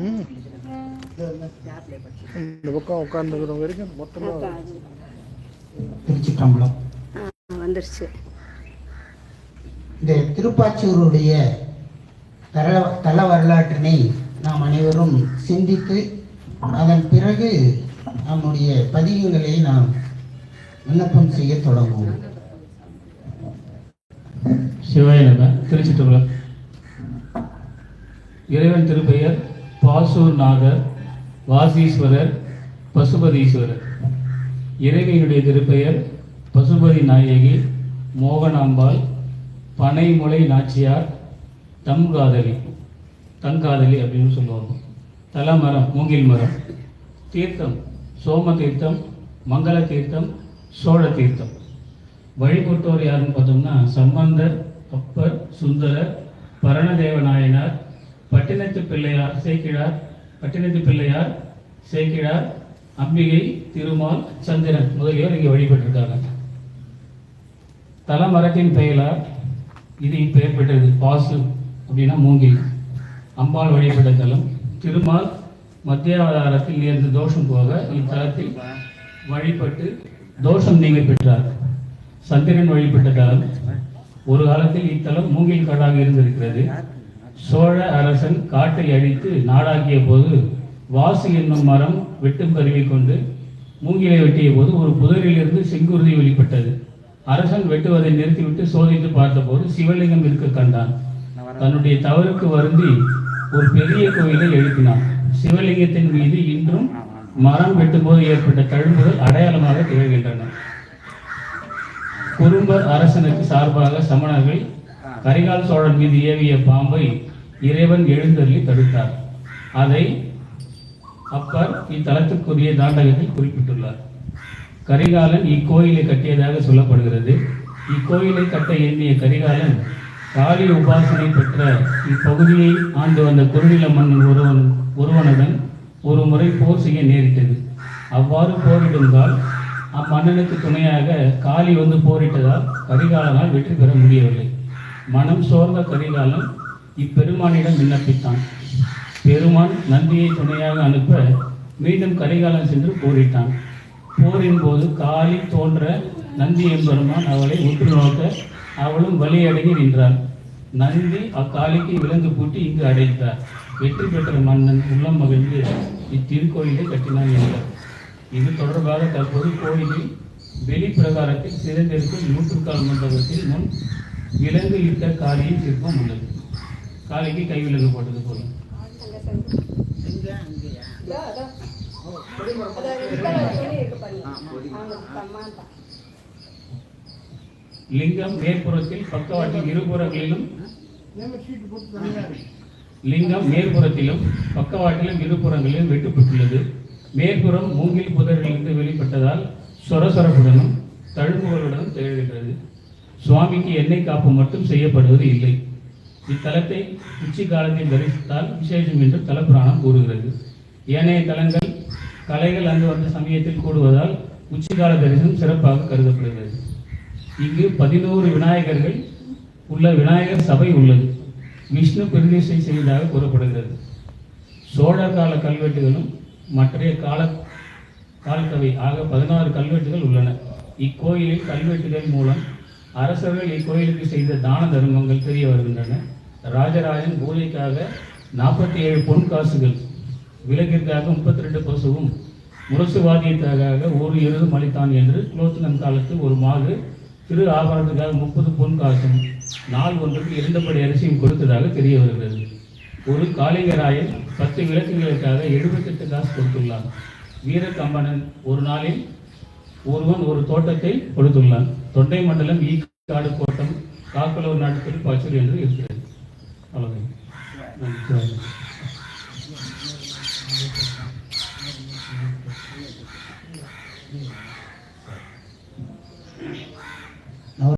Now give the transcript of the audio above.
ம் இந்த பக்கம் உட்காந்துக்கிற வரைக்கும் மொத்தமாக திருச்சிற்றம்பலம். வந்துருச்சு. இந்த திருப்பாச்சூருடைய தல தல வரலாற்றினை நாம் அனைவரும் சிந்தித்து அதன் பிறகு நம்முடைய பதிகங்களை நாம் விண்ணப்பம் செய்ய தொடங்குவோம். சிவாய நம திருச்சிற்றம்பலம். இறைவன் திருப்பெயர் பாசூர் நாகர் வாசீஸ்வரர் பசுபதீஸ்வரர். இறைவியினுடைய திருப்பெயர் பசுபதி நாயகி மோகனாம்பாள் பனைமுளை நாச்சியார் தம்காதலி. தங்காதலி அப்படின்னு சொல்லுவாங்க. தலமரம் மூங்கில் மரம். தீர்த்தம் சோம தீர்த்தம் மங்கள தீர்த்தம் சோழ தீர்த்தம் வழிபட்டோர் யாருன்னு பார்த்தோம்னா சம்பந்தர் அப்பர் சுந்தரர் பரணதேவ நாயனார் பட்டினத்து பிள்ளையார் சேக்கிழார் பட்டினத்து பிள்ளையார் சேக்கிழார் அம்பிகை திருமால் சந்திரன் முதலியோர் இங்கே வழிபட்டிருக்காங்க. தலமரத்தின் பெயரால் இது இப்பெயர் பெற்றது. பாசு அப்படின்னா மூங்கில். அம்பாள் வழிபட்ட தலம். திருமால் மத்தியாவதாரத்தில் நேர்ந்த தோஷம் போக இத்தலத்தில் வழிபட்டு தோஷம் நீங்க பெற்றார். சந்திரன் வழிபட்ட தலம். ஒரு காலத்தில் இத்தலம் மூங்கில் காடாக இருந்திருக்கிறது. சோழ அரசன் காட்டை அழித்து நாடாக்கிய போது வாசு என்னும் மரம் வெட்டும் கருவி கொண்டு மூங்கிலை வெட்டிய போது ஒரு புதரிலிருந்து செங்குருதி வெளிப்பட்டது. அரசன் வெட்டுவதை நிறுத்திவிட்டு சோதித்து பார்த்தபோது சிவலிங்கம் இருக்க கண்டான். தன்னுடைய தவறுக்கு வருந்தி ஒரு பெரிய கோயிலை எழுப்பினான். சிவலிங்கத்தின் மீது இன்றும் மரம் வெட்டும்போது ஏற்பட்ட தழும்புகள் அடையாளமாக திகழ்கின்றன. குறும்பர் அரசனுக்கு சார்பாக சமணர்கள் கரிகால் சோழன் மீது ஏவிய பாம்பை இறைவன் எழுந்தருளி தடுத்தார். அதை அப்பர் இத்தலத்துக்குரிய தாண்டகத்தில் குறிப்பிட்டுள்ளார். கரிகாலன் இக்கோயிலை கட்டியதாக சொல்லப்படுகிறது. இக்கோயிலை கட்ட எண்ணிய கரிகாலன் காளி உபாசனை பெற்ற இப்பகுதியை ஆண்டு வந்த குறுநில மன்னன் ஒருவன் ஒருவனுடன் ஒரு முறை போர் செய்ய நேரிட்டது. அவ்வாறு போரிடுந்தால் அம்மன்னனுக்கு துணையாக காளி வந்து போரிட்டதால் கரிகாலனால் வெற்றி பெற முடியவில்லை. மனம் சோர்ந்த கரிகாலன் இப்பெருமானிடம் விண்ணப்பித்தான். பெருமான் நந்தியை துணையாக அனுப்ப மீண்டும் கரிகாலன் சென்று போரிட்டான். போரின் போது காலி தோன்ற நந்தி எம்பெருமான் அவளை உற்று நோக்க அவளும் வலியடங்கி நின்றாள். நந்தி அக்காலிக்கு விலங்கு பூட்டி இங்கு அடைத்தார். வெற்றி பெற்ற மன்னன் உள்ளம் மகிழ்ந்து இத்திருக்கோயிலை கட்டினான் என்றார். இது தொடர்பாக தற்போது கோயிலில் வெளி பிரகாரத்தில் சிறந்திருக்கும் நூற்றுக்கால் மண்டபத்தில் முன் விலங்கு இட்ட காளியின் சிற்பம் உள்ளது. காலைக்கு கை விலகு போட்டது போல லிங்கம் மேற்புறத்தில் பக்கவாட்டில் இருபுறங்களிலும் லிங்கம் மேற்புறத்திலும் பக்கவாட்டிலும் இருபுறங்களிலும் வெட்டுப்பட்டுள்ளது. மேற்புறம் மூங்கில் புதர்களிலிருந்து வெளிப்பட்டதால் சொரசொரப்புடனும் தழும்புகளுடனும் திகழ்கின்றது. சுவாமிக்கு எண்ணெய் காப்பு மட்டும் செய்யப்படுவது இல்லை. இத்தலத்தை உச்சி காலத்தில் தரிசித்தால் விசேஷம் என்று தலப்புராணம் கூறுகிறது. ஏனைய தலங்கள் கலைகள் அங்கு வந்த சமயத்தில் கூடுவதால் உச்சிகால தரிசனம் சிறப்பாக கருதப்படுகிறது. இங்கு பதினோரு விநாயகர்கள் உள்ள விநாயகர் சபை உள்ளது. விஷ்ணு பிரதிஷ்டை செய்ததாக கூறப்படுகிறது. சோழர் கால கல்வெட்டுகளும் மற்றைய கால காலத்தவை ஆக பதினாறு கல்வெட்டுகள் உள்ளன. இக்கோயிலில் கல்வெட்டுகள் மூலம் அரசர்கள் இக்கோயிலுக்கு செய்த தான தர்மங்கள் தெரிய வருகின்றன. ராஜராஜன் பூஜைக்காக நாற்பத்தி ஏழு பொன் காசுகள் விலகிற்காக முப்பத்தி ரெண்டு பசுவும் முரசு வாதியத்துக்காக ஒரு இருதும் அளித்தான் என்று குலோத்துங்கன் காலத்தில் ஒரு மாடு திரு ஆபரணத்துக்காக முப்பது பொன் காசும் நாள் ஒன்றுக்கு இரண்டுபடி அரிசியும் கொடுத்ததாக தெரிய வருகிறது. ஒரு காளிங்கராயன் பத்து விளக்குகளுக்காக எழுபத்தெட்டு காசு கொடுத்துள்ளான். வீரகம்பனன் ஒரு நாளில் ஒருவன் ஒரு தோட்டத்தை கொடுத்துள்ளான். தொண்டை மண்டலம் ஈக்காடு கோட்டம் காக்கலூர் நாட்டு திருப்பாச்சூர் என்று இருக்கிறது. আলামিন